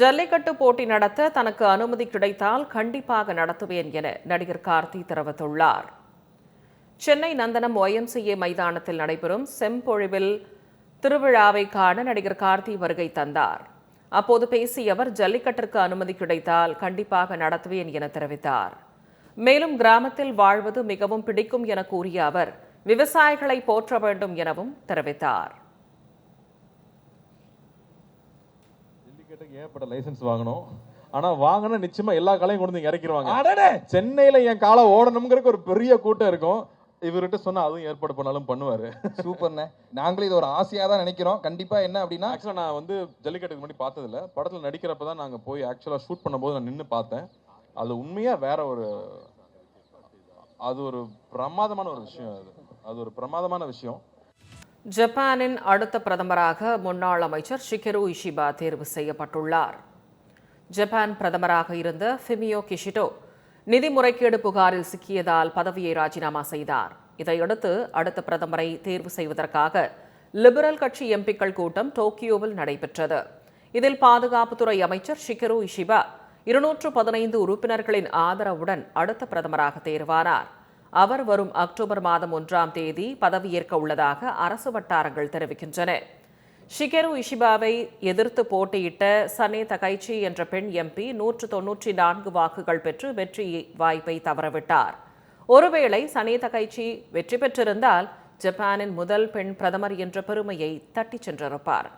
ஜல்லிக்கட்டு போட்டி நடத்த தனக்கு அனுமதி கிடைத்தால் கண்டிப்பாக நடத்துவேன் என நடிகர் கார்த்தி தெரிவித்துள்ளார். சென்னை நந்தனம் ஒய்எம்சிஏ மைதானத்தில் நடைபெறும் செம்பொழிவில் திருவிழாவை காண நடிகர் கார்த்தி வருகை தந்தார். அப்போது பேசிய அவர் ஜல்லிக்கட்டிற்கு அனுமதி கிடைத்தால் கண்டிப்பாக நடத்துவேன் என தெரிவித்தார். மேலும் கிராமத்தில் வாழ்வது மிகவும் பிடிக்கும் என கூறிய அவர் விவசாயிகளை போற்ற வேண்டும் எனவும் தெரிவித்தார். ஜல்லிக்கட்டுக்கு ஏற்பட்ட லைசென்ஸ் வாங்கணும். ஆனா வாங்கினா நிச்சயமா எல்லா காலையும் கொண்டு வந்து இறக்கிடுவாங்க சென்னையில என் காலை ஓடணுங்கிறதுக்கு ஒரு பெரிய கூட்டம் இருக்கும். இவர்கிட்ட சொன்னா அதுவும் ஏற்பாடு பண்ணாலும் பண்ணுவாரு. சூப்பர்ண்ணே. நாங்களும் இது ஒரு ஆசையா தான் நினைக்கிறோம். கண்டிப்பா என்ன அப்படின்னா ஆக்சுவலா நான் வந்து ஜல்லிக்கட்டுக்கு முன்னாடி பார்த்தது இல்ல படத்துல நடிக்கிறப்ப தான் நாங்க போய் ஆக்சுவலா ஷூட் பண்ணும்போது நான் நின்னு பார்த்தேன். அது உண்மையா வேற ஒரு அது ஒரு பிரமாதமான ஒரு விஷயம் அது. அது ஒரு பிரமாதமான விஷயம். ஜப்பானின் அடுத்த பிரதமராக முன்னாள் அமைச்சர் ஷிகெரு இஷிபா தேர்வு செய்யப்பட்டுள்ளார். ஜப்பான் பிரதமராக இருந்த ஃபிமியோ கிஷிடோ நிதி முறைகேடு புகாரில் சிக்கியதால் பதவியை ராஜினாமா செய்தார். இதையடுத்து அடுத்த பிரதமரை தேர்வு செய்வதற்காக லிபரல் கட்சி எம்பிக்கள் கூட்டம் டோக்கியோவில் நடைபெற்றது. இதில் பாதுகாப்புத்துறை அமைச்சர் ஷிகெரு இஷிபா இருநூற்று பதினைந்து உறுப்பினர்களின் ஆதரவுடன் அடுத்த பிரதமராக தேர்வானார். அவர் வரும் அக்டோபர் மாதம் ஒன்றாம் தேதி பதவியேற்க உள்ளதாக அரசு வட்டாரங்கள் தெரிவிக்கின்றன. ஷிகெரு இஷிபாவை எதிர்த்து போட்டியிட்ட சனே தகைச்சி என்ற பெண் எம்பி நூற்று தொன்னூற்றி நான்கு வாக்குகள் பெற்று வெற்றி வாய்ப்பை தவறவிட்டார். ஒருவேளை சனே தகைச்சி வெற்றி பெற்றிருந்தால் ஜப்பானின் முதல் பெண் பிரதமர் என்ற பெருமையை தட்டிச் சென்றிருப்பார்.